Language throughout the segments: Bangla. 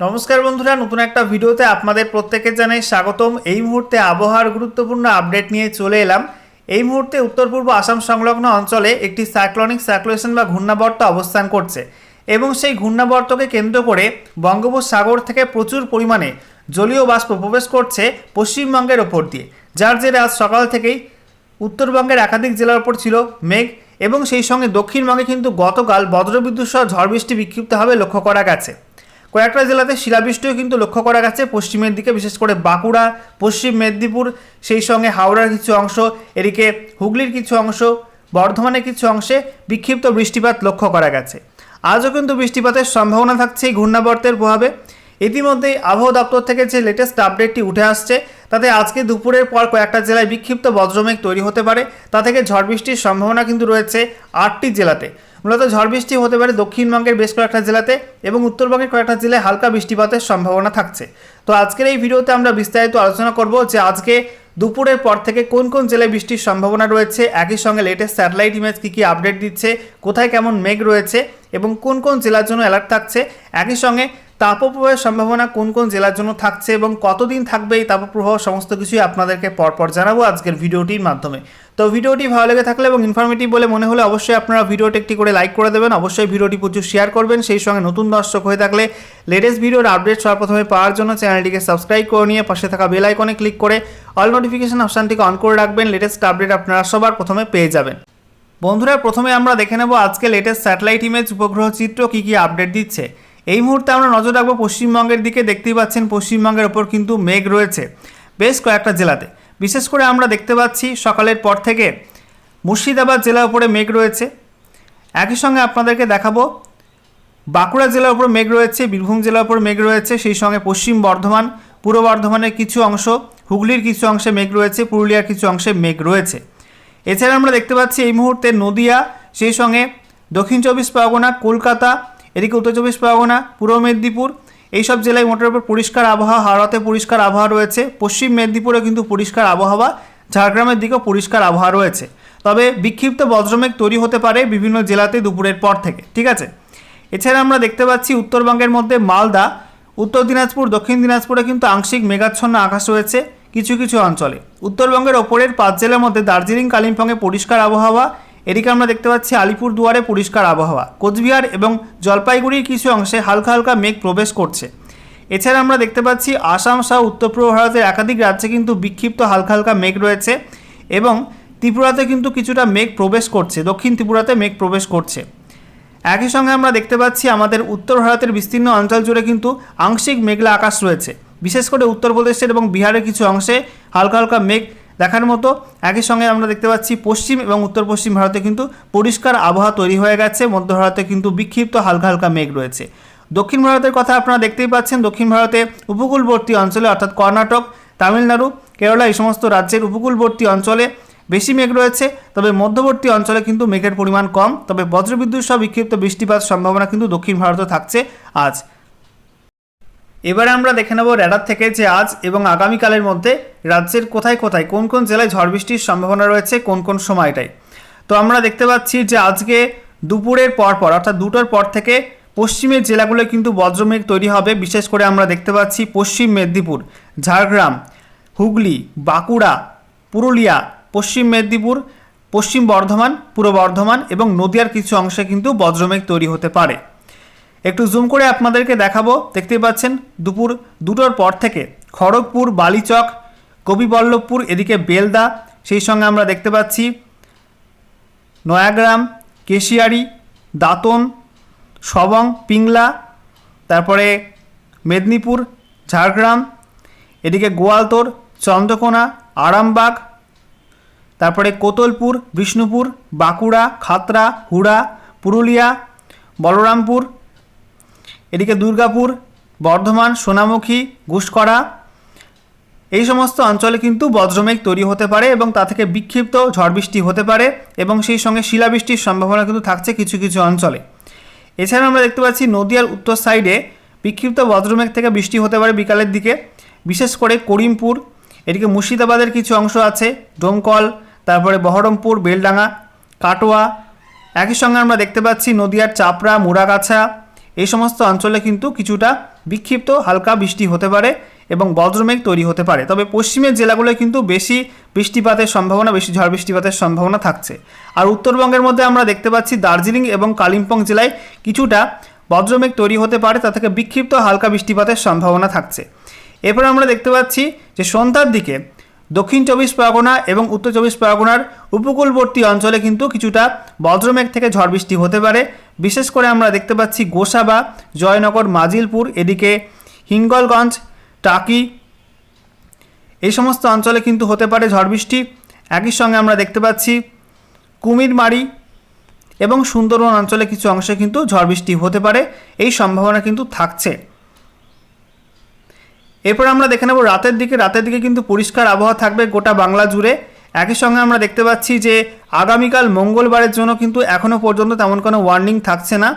নমস্কার বন্ধুরা, নতুন একটা ভিডিওতে আপনাদের প্রত্যেকে জানাই স্বাগতম। এই মুহূর্তে আবহাওয়ার গুরুত্বপূর্ণ আপডেট নিয়ে চলে এলাম। এই মুহূর্তে উত্তর পূর্ব আসাম সংলগ্ন অঞ্চলে একটি সাইক্লনিক সার্কুলেশন বা ঘূর্ণাবর্ত অবস্থান করছে এবং সেই ঘূর্ণাবর্তকে কেন্দ্র করে বঙ্গোপসাগর থেকে প্রচুর পরিমাণে জলীয় বাষ্প প্রবেশ করছে পশ্চিমবঙ্গের ওপর দিয়ে, যার জেরে আজ সকাল থেকেই উত্তরবঙ্গের একাধিক জেলার ওপর ছিল মেঘ এবং সেই সঙ্গে দক্ষিণবঙ্গে কিন্তু গতকাল বজ্রবিদ্যুৎ সহ ঝড় বৃষ্টি বিক্ষিপ্তভাবে লক্ষ্য করা গেছে। কয়েকটা জেলাতে শিলাবৃষ্টিও কিন্তু লক্ষ্য করা গেছে। পশ্চিমের দিকে, বিশেষ করে বাঁকুড়া, পশ্চিম মেদিনীপুর, সেই সঙ্গে হাওড়ার কিছু অংশ, এদিকে হুগলির কিছু অংশ, বর্ধমানের কিছু অংশে বিক্ষিপ্ত বৃষ্টিপাত লক্ষ্য করা গেছে। আজও কিন্তু বৃষ্টিপাতের সম্ভাবনা থাকছে এই ঘূর্ণাবর্তের প্রভাবে। ইতিমধ্যেই আবহাওয়া দপ্তর থেকে যে লেটেস্ট আপডেটটি উঠে আসছে, তাতে আজকে দুপুরের পর কয়েকটা জেলায় বিক্ষিপ্ত বজ্রমেঘ তৈরি হতে পারে। তা থেকে ঝড় বৃষ্টির সম্ভাবনা কিন্তু রয়েছে আটটি জেলাতে। মূলত ঝড় বৃষ্টি হতে পারে দক্ষিণবঙ্গের বেশ কয়েকটা জেলাতে এবং উত্তরবঙ্গের কয়েকটা জেলায় হালকা বৃষ্টিপাতের সম্ভাবনা থাকছে। তো আজকের এই ভিডিওতে আমরা বিস্তারিত আলোচনা করব যে আজকে দুপুরের পর থেকে কোন কোন জেলায় বৃষ্টির সম্ভাবনা রয়েছে, একই সঙ্গে লেটেস্ট স্যাটেলাইট ইমেজ কী কী আপডেট দিচ্ছে, কোথায় কেমন মেঘ রয়েছে এবং কোন কোন জেলার জন্য অ্যালার্ট থাকছে, একই সঙ্গে তাপপ্রবাহের সম্ভাবনা কোন কোন জেলার জন্য থাকছে এবং কতদিন থাকবে এই তাপপ্রবাহ, সমস্ত কিছুই আপনাদেরকে পরপর জানাব আজকের ভিডিওটির মাধ্যমে। তো ভিডিওটি ভালো লেগে থাকলে এবং ইনফরমেটিভ বলে মনে হলে অবশ্যই আপনারা ভিডিওটি একটি করে লাইক করে দেবেন। অবশ্যই ভিডিওটি প্রচুর শেয়ার করবেন। সেই সঙ্গে নতুন দর্শক হয়ে থাকলে লেটেস্ট ভিডিওর আপডেট সবার প্রথমে পাওয়ার জন্য চ্যানেলটিকে সাবস্ক্রাইব করে নিয়ে পাশে থাকা বেল আইকনে ক্লিক করে অল নোটিফিকেশন অপশানটিকে অন করে রাখবেন। লেটেস্ট আপডেট আপনারা সবার প্রথমে পেয়ে যাবেন। বন্ধুরা, প্রথমে আমরা দেখে নেব আজকে লেটেস্ট স্যাটেলাইট ইমেজ উপগ্রহ চিত্র কী কী আপডেট দিচ্ছে। এই মুহূর্তে আমরা নজর রাখব পশ্চিমবঙ্গের দিকে। দেখতেই পাচ্ছেন পশ্চিমবঙ্গের ওপর কিন্তু মেঘ রয়েছে বেশ কয়েকটা জেলাতে। বিশেষ করে আমরা দেখতে পাচ্ছি সকালের পর থেকে মুর্শিদাবাদ জেলার উপরে মেঘ রয়েছে। একই সঙ্গে আপনাদেরকে দেখাবো বাঁকুড়া জেলার উপর মেঘ রয়েছে, বীরভূম জেলার উপর মেঘ রয়েছে, সেই সঙ্গে পশ্চিম বর্ধমান, পূর্ব বর্ধমানের কিছু অংশ, হুগলির কিছু অংশে মেঘ রয়েছে, পুরুলিয়ার কিছু অংশে মেঘ রয়েছে। এছাড়া আমরা দেখতে পাচ্ছি এই মুহূর্তে নদিয়া, সেই সঙ্গে দক্ষিণ চব্বিশ পরগনা, কলকাতা এদিকে উত্তর চব্বিশ পরগনা, পূর্ব মেদিনীপুর, এইসব জেলায় মোটের উপর পরিষ্কার আবহাওয়া, হাওড়াতে পরিষ্কার আবহাওয়া রয়েছে। পশ্চিম মেদিনীপুরে কিন্তু পরিষ্কার আবহাওয়া, ঝাড়গ্রামের দিকেও পরিষ্কার আবহাওয়া রয়েছে। তবে বিক্ষিপ্ত বজ্রমেঘ তৈরি হতে পারে বিভিন্ন জেলাতে দুপুরের পর থেকে, ঠিক আছে? এছাড়া আমরা দেখতে পাচ্ছি উত্তরবঙ্গের মধ্যে মালদা, উত্তর দিনাজপুর, দক্ষিণ দিনাজপুরে কিন্তু আংশিক মেঘাচ্ছন্ন আকাশ রয়েছে কিছু কিছু অঞ্চলে। উত্তরবঙ্গের ওপরের পাঁচ জেলার মধ্যে দার্জিলিং, কালিম্পংয়ে পরিষ্কার আবহাওয়া এদিকে আমরা দেখতে পাচ্ছি আলিপুর দুয়ারে পরিষ্কার আবহাওয়া। কোচবিহার এবং জলপাইগুড়ির কিছু অংশে হালকা হালকা মেঘ প্রবেশ করছে। এছাড়া আমরা দেখতে পাচ্ছি আসাম সহ উত্তর পূর্ব ভারতের একাধিক রাজ্যে কিন্তু বিক্ষিপ্ত হালকা হালকা মেঘ রয়েছে এবং ত্রিপুরাতে কিন্তু কিছুটা মেঘ প্রবেশ করছে, দক্ষিণ ত্রিপুরাতে মেঘ প্রবেশ করছে। একই সঙ্গে আমরা দেখতে পাচ্ছি আমাদের উত্তর ভারতের বিস্তীর্ণ অঞ্চল জুড়ে কিন্তু আংশিক মেঘলা আকাশ রয়েছে। বিশেষ করে উত্তরপ্রদেশের এবং বিহারের কিছু অংশে হালকা হালকা মেঘ দেখার মতো। একই সঙ্গে আমরা দেখতে পাচ্ছি পশ্চিম এবং উত্তর পশ্চিম ভারতে কিন্তু পরিষ্কার আবহাওয়া তৈরি হয়ে গেছে। মধ্য ভারতে কিন্তু বিক্ষিপ্ত হালকা হালকা মেঘ রয়েছে। দক্ষিণ ভারতের কথা আপনারা দেখতেই পাচ্ছেন, দক্ষিণ ভারতে উপকূলবর্তী অঞ্চলে অর্থাৎ কর্ণাটক, তামিলনাড়ু, কেরালা এই সমস্ত রাজ্যের উপকূলবর্তী অঞ্চলে বেশি মেঘ রয়েছে। তবে মধ্যবর্তী অঞ্চলে কিন্তু মেঘের পরিমাণ কম। তবে বজ্রবিদ্যুৎ সহ বিক্ষিপ্ত বৃষ্টিপাত সম্ভাবনা কিন্তু দক্ষিণ ভারতে থাকছে আজ। এবারে আমরা দেখে নেব র্যাডার থেকে যে আজ এবং আগামীকালের মধ্যে রাজ্যের কোথায় কোথায় কোন কোন জেলায় ঝড় বৃষ্টির সম্ভাবনা রয়েছে, কোন কোন সময়টায়। তো আমরা দেখতে পাচ্ছি যে আজকে দুপুরের পর পর, অর্থাৎ দুটোর পর থেকে পশ্চিমের জেলাগুলো কিন্তু বজ্রমেঘ তৈরি হবে। বিশেষ করে আমরা দেখতে পাচ্ছি পশ্চিম মেদিনীপুর, ঝাড়গ্রাম, হুগলি, বাঁকুড়া, পুরুলিয়া, পশ্চিম মেদিনীপুর, পশ্চিম বর্ধমান, পূর্ব বর্ধমান এবং নদিয়ার কিছু অংশে কিন্তু বজ্রমেঘ তৈরি হতে পারে। একটু জুম করে আপনাদেরকে দেখাবো। দেখতে পাচ্ছেন, দুপুর দুটোর পর থেকে খড়গপুর, বালিচক, কবিবল্লভপুর, এদিকে বেলদা, সেই সঙ্গে আমরা দেখতে পাচ্ছি নয়াগ্রাম, কেশিয়ারি, দাঁতন, সবং, পিংলা, তারপরে মেদিনীপুর, ঝাড়গ্রাম, এদিকে গোয়ালতোর, চন্দ্রকোনা, আরামবাগ, তারপরে কোতলপুর, বিষ্ণুপুর, বাঁকুড়া খাতড়া হুড়া, পুরুলিয়া, বলরামপুর এদিকে দুর্গাপুর, বর্ধমান, সোনামুখী ঘুষকরা এই সমস্ত অঞ্চলে কিন্তু বজ্রমেঘ তৈরি হতে পারে এবং তা থেকে বিক্ষিপ্ত ঝড় বৃষ্টি হতে পারে এবং সেই সঙ্গে শিলাবৃষ্টির সম্ভাবনা কিন্তু থাকছে কিছু কিছু অঞ্চলে। এছাড়া আমরা দেখতে পাচ্ছি নদিয়ার উত্তর সাইডে বিক্ষিপ্ত বজ্রমেঘ থেকে বৃষ্টি হতে পারে বিকালের দিকে, বিশেষ করে করিমপুর, এদিকে মুর্শিদাবাদের কিছু অংশ আছে, ডোমকল, তারপরে বহরমপুর, বেলডাঙ্গা, কাটোয়া। একই সঙ্গে আমরা দেখতে পাচ্ছি নদিয়ার চাপড়া, মুড়াগাছা এই সমস্ত অঞ্চলে কিন্তু কিছুটা বিক্ষিপ্ত হালকা বৃষ্টি হতে পারে এবং বজ্রমেঘ তৈরি হতে পারে। তবে পশ্চিমের জেলাগুলোয় কিন্তু বেশি বৃষ্টিপাতের সম্ভাবনা, বেশি ঝড় বৃষ্টিপাতের সম্ভাবনা থাকছে। আর উত্তরবঙ্গের মধ্যে আমরা দেখতে পাচ্ছি দার্জিলিং এবং কালিম্পং জেলায় কিছুটা বজ্রমেঘ তৈরি হতে পারে, তা থেকে বিক্ষিপ্ত হালকা বৃষ্টিপাতের সম্ভাবনা থাকছে। এরপর আমরা দেখতে পাচ্ছি যে সন্ধ্যার দিকে দক্ষিণ চব্বিশ পরগনা এবং উত্তর চব্বিশ পরগনার উপকূলবর্তী অঞ্চলে কিন্তু কিছুটা বজ্রমেঘ থেকে ঝড় বৃষ্টি হতে পারে। বিশেষ করে আমরা দেখতে পাচ্ছি গোসাবা, জয়নগর, মাজিলপুর, এদিকে হিঙ্গলগঞ্জ, টাকি এই সমস্ত অঞ্চলে কিন্তু হতে পারে ঝড় বৃষ্টি। একই সঙ্গে আমরা দেখতে পাচ্ছি কুমিরমারি এবং সুন্দরবন অঞ্চলে কিছু অংশে কিন্তু ঝড় বৃষ্টি হতে পারে। এই সম্ভাবনা কিন্তু থাকছে। এরপর আমরা দেখে নেব রাতের দিকে। রাতের দিকে কিন্তু পরিষ্কার আবহাওয়া থাকবে গোটা বাংলা জুড়ে। একই সঙ্গে আমরা দেখতে পাচ্ছি যে আগামীকাল মঙ্গলবারের জন্য কিন্তু এখনও পর্যন্ত তেমন কোনো ওয়ার্নিং থাকছে না।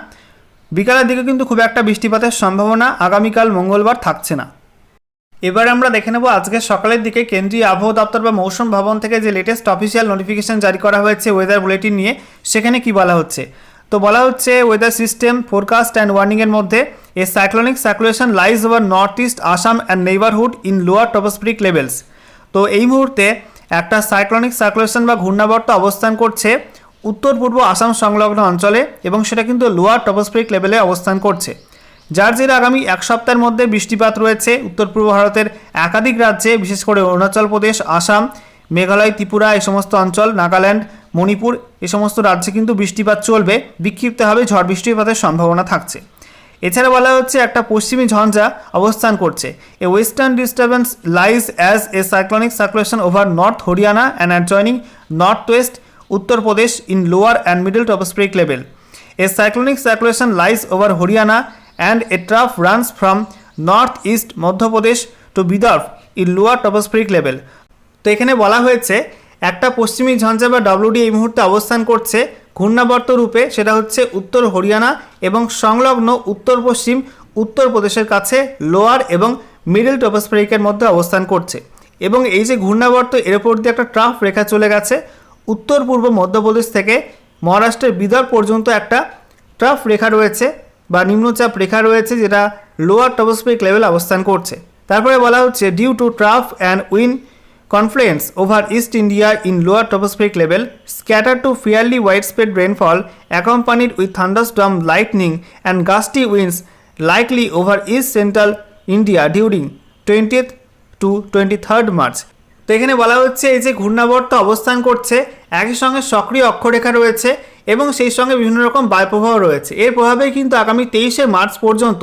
বিকালের দিকে কিন্তু খুব একটা বৃষ্টিপাতের সম্ভাবনা আগামীকাল মঙ্গলবার থাকছে না। এবার আমরা দেখে নেব আজকে সকালের দিকে কেন্দ্রীয় আবহাওয়া দপ্তর বা মৌসুম ভবন থেকে যে লেটেস্ট অফিসিয়াল নোটিফিকেশন জারি করা হয়েছে ওয়েদার বুলেটিন নিয়ে, সেখানে কি বলা হচ্ছে? তো বলা হচ্ছে ওয়েদার সিস্টেম ফোরকাস্ট অ্যান্ড ওয়ার্নিংয়ের মধ্যে a cyclonic circulation lies over north east Assam and neighbourhood in lower tropospheric levels তো এই মুহূর্তে একটা সাইক্লোনিক সার্কুলেশন বা ঘূর্ণাবর্ত অবস্থান করছে উত্তর পূর্ব আসাম সংলগ্ন অঞ্চলে এবং সেটা কিন্তু লোয়ার টপোস্ফিরিক লেভেলে অবস্থান করছে। যার জেরে আগামী এক সপ্তাহের মধ্যে বৃষ্টিপাত রয়েছে। উত্তর পূর্ব ভারতের একাধিক রাজ্যে, বিশেষ করে অরুণাচল প্রদেশ, আসাম, মেঘালয়, ত্রিপুরা এই সমস্ত অঞ্চল, নাগাল্যান্ড, মণিপুর এই সমস্ত রাজ্যে কিন্তু বৃষ্টিপাত চলবে। বিক্ষিপ্তভাবে ঝড় বৃষ্টিপাতের সম্ভাবনা থাকছে। এছাড়া বলা হচ্ছে একটা পশ্চিমী ঝঞ্ঝা অবস্থান করছে। A western disturbance lies as a cyclonic circulation over north Haryana and adjoining north west Uttar Pradesh in lower and middle tropospheric level a cyclonic circulation lies over Haryana and a trough runs from north east Madhya Pradesh to Vidarbha in lower tropospheric level তো এখানে বলা হয়েছে একটা পশ্চিমী ঝঞ্ঝা বা ডব্লিউডি এই মুহূর্তে অবস্থান করছে। ঘূর্ণাবর্ত রূপে সেটা হচ্ছে উত্তর হরিয়ানা এবং সংলগ্ন উত্তর পশ্চিম উত্তরপ্রদেশের কাছে লোয়ার এবং মিডল টপোস্ফেরিকের মধ্যে অবস্থান করছে। এবং এই যে ঘূর্ণাবর্ত, এর উপর দিয়ে একটা ট্রাফ রেখা চলে গেছে। উত্তর, পূর্ব মধ্যপ্রদেশ থেকে মহারাষ্ট্রের বিদর পর্যন্ত একটা ট্রাফ রেখা রয়েছে বা নিম্নচাপ রেখা রয়েছে, যেটা লোয়ার টপোস্ফেরিক লেভেল অবস্থান করছে। তারপরে বলা হচ্ছে due to trough and wind confluence over east India in lower tropospheric level scatter to fairly wide spread rainfall accompanied with thunderstorm lightning and gusty winds likely over east central India during twentieth to twenty third March তো এখানে বলা হচ্ছে এই যে ঘূর্ণাবর্ত অবস্থান করছে, একই সঙ্গে সক্রিয় অক্ষরেখা রয়েছে এবং সেই সঙ্গে বিভিন্ন রকম বায়ুপ্রবাহ রয়েছে। এর প্রভাবে কিন্তু আগামী তেইশে মার্চ পর্যন্ত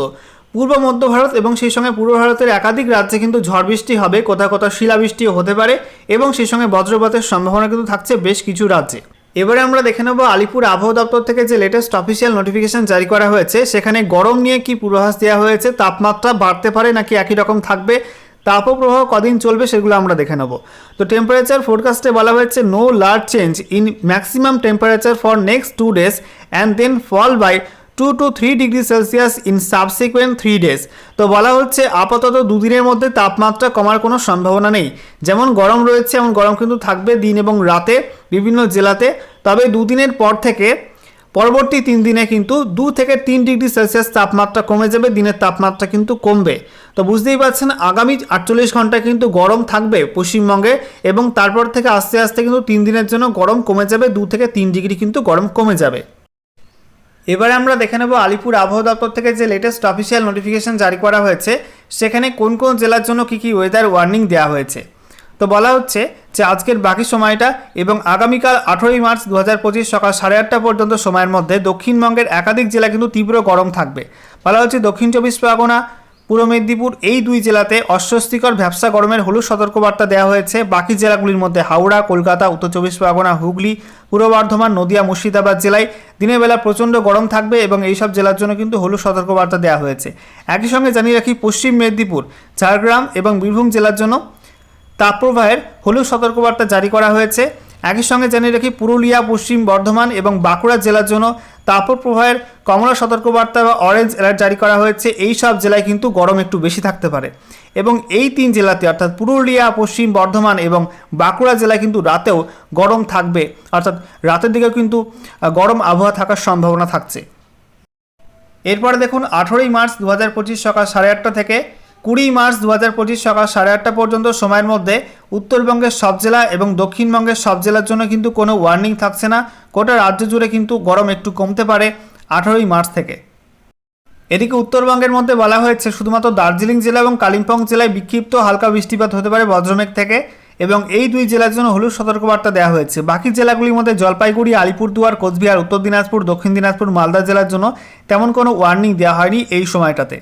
পূর্ব মধ্য ভারত এবং সেই সঙ্গে পূর্ব ভারতের একাধিক রাজ্যে কিন্তু ঝড় বৃষ্টি হবে কোথাও কোথাও শিলাবৃষ্টিও হতে পারে এবং সেই সঙ্গে বজ্রপাতের সম্ভাবনা কিন্তু থাকছে বেশ কিছু রাজ্যে। এবারে আমরা দেখে নেব আলিপুর আবহাওয়া দপ্তর থেকে যে লেটেস্ট অফিসিয়াল নোটিফিকেশন জারি করা হয়েছে, সেখানে গরম নিয়ে কি পূর্বাভাস দেওয়া হয়েছে, তাপমাত্রা বাড়তে পারে নাকি একই রকম থাকবে, তাপপ্রবাহ কদিন চলবে সেগুলো আমরা দেখে নেব। তো টেম্পারেচার ফোরকাস্টে বলা হয়েছে no large change in maximum temperature for next two days and then fall by two to three degree Celsius in subsequent three days তো বলা হচ্ছে আপাতত দুদিনের মধ্যে তাপমাত্রা কমার কোনো সম্ভাবনা নেই। যেমন গরম রয়েছে, এমন গরম কিন্তু থাকবে দিন এবং রাতে বিভিন্ন জেলাতে। তবে দুদিনের পর থেকে, পরবর্তী তিন দিনে কিন্তু দু থেকে তিন ডিগ্রি সেলসিয়াস তাপমাত্রা কমে যাবে, দিনের তাপমাত্রা কিন্তু কমবে। তো বুঝতেই পারছেন, আগামী আটচল্লিশ ঘণ্টা কিন্তু গরম থাকবে পশ্চিমবঙ্গে এবং তারপর থেকে আস্তে আস্তে কিন্তু তিন দিনের জন্য গরম কমে যাবে, দু থেকে তিন ডিগ্রি কিন্তু গরম কমে যাবে। এবারে আমরা দেখে নেব আলিপুর আবহাওয়া দপ্তর থেকে যে লেটেস্ট অফিসিয়াল নোটিফিকেশন জারি করা হয়েছে, সেখানে কোন কোন জেলার জন্য কী কী ওয়েদার ওয়ার্নিং দেওয়া হয়েছে। তো বলা হচ্ছে যে আজকের বাকি সময়টা এবং আগামীকাল আঠেরোই মার্চ দু হাজার পঁচিশ সকাল সাড়ে আটটা পর্যন্ত সময়ের মধ্যে দক্ষিণবঙ্গের একাধিক জেলা কিন্তু তীব্র গরম থাকবে। বলা হচ্ছে দক্ষিণ চব্বিশ পরগনা পূর্ব মেদিনীপুর, এই দুই জেলাতে অস্বস্তিকর ব্যবসা গরমের হলুদ সতর্কবার্তা দেওয়া হয়েছে। বাকি জেলাগুলির মধ্যে হাওড়া, কলকাতা, উত্তর চব্বিশ পরগনা, হুগলি, পূর্ব বর্ধমান, নদিয়া, মুর্শিদাবাদ জেলায় দিনের বেলা প্রচণ্ড গরম থাকবে এবং এই সব জেলার জন্য কিন্তু হলুদ সতর্কবার্তা দেওয়া হয়েছে। একই সঙ্গে জানিয়ে রাখি, পশ্চিম মেদিনীপুর, ঝাড়গ্রাম এবং বীরভূম জেলার জন্য তাপপ্রবাহের হলুদ সতর্কবার্তা জারি করা হয়েছে। একই সঙ্গে জানিয়ে রাখি, পুরুলিয়া, পশ্চিম বর্ধমান এবং বাঁকুড়া জেলার জন্য তাপপ্রবাহের কমলা সতর্কবার্তা বা অরেঞ্জ অ্যালার্ট জারি করা হয়েছে। এই সব জেলায় কিন্তু গরম একটু বেশি থাকতে পারে। এবং এই তিন জেলাতে, অর্থাৎ পুরুলিয়া, পশ্চিম বর্ধমান এবং বাঁকুড়া জেলায় কিন্তু রাতেও গরম থাকবে। অর্থাৎ রাতের দিকেও কিন্তু গরম আবহাওয়া থাকার সম্ভাবনা থাকছে। এরপরে দেখুন, আঠেরোই মার্চ দু হাজার পঁচিশ সকাল সাড়ে আটটা থেকে কুড়ি মার্চ দু হাজার পঁচিশ সকাল সাড়ে আটটা পর্যন্ত সময়ের মধ্যে উত্তরবঙ্গের সব জেলা এবং দক্ষিণবঙ্গের সব জেলার জন্য কিন্তু কোনো ওয়ার্নিং থাকছে না। গোটা রাজ্য জুড়ে কিন্তু গরম একটু কমতে পারে আঠারোই মার্চ থেকে। এদিকে উত্তরবঙ্গের মধ্যে বলা হয়েছে, শুধুমাত্র দার্জিলিং জেলা এবং কালিম্পং জেলায় বিক্ষিপ্ত হালকা বৃষ্টিপাত হতে পারে বজ্রমেঘ থেকে এবং এই দুই জেলার জন্য হলুদ সতর্কবার্তা দেওয়া হয়েছে। বাকি জেলাগুলির মধ্যে জলপাইগুড়ি, আলিপুরদুয়ার, কোচবিহার, উত্তর দিনাজপুর, দক্ষিণ দিনাজপুর, মালদা জেলার জন্য তেমন কোনো ওয়ার্নিং দেওয়া হয়নি এই সময়টাতে।